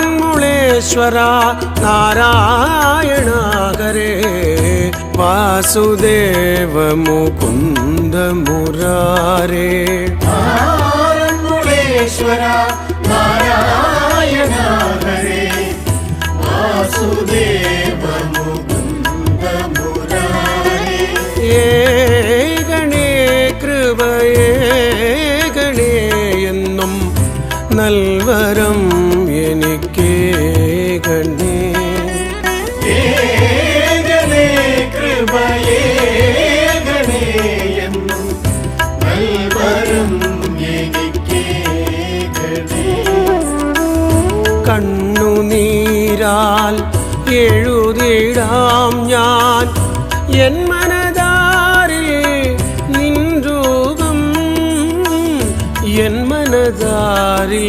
ஆரண்முளேஸ்வரா நாராயணாகரே வாசுதேவ முகுந்த முராரே ஆரண்முளேஸ்வரா நாராயணாகரே வாசுதேவ നൽവരം എനിക്കേകണേ ഏകനേ കൃപയേകനേ എന്നും നൽവരം എനിക്കേകനേ കണ്ണുനീരാൽ എഴുതിടാം ഞാൻ എൻ മനതാരിൽ നിൻരൂപം എൻ नजारी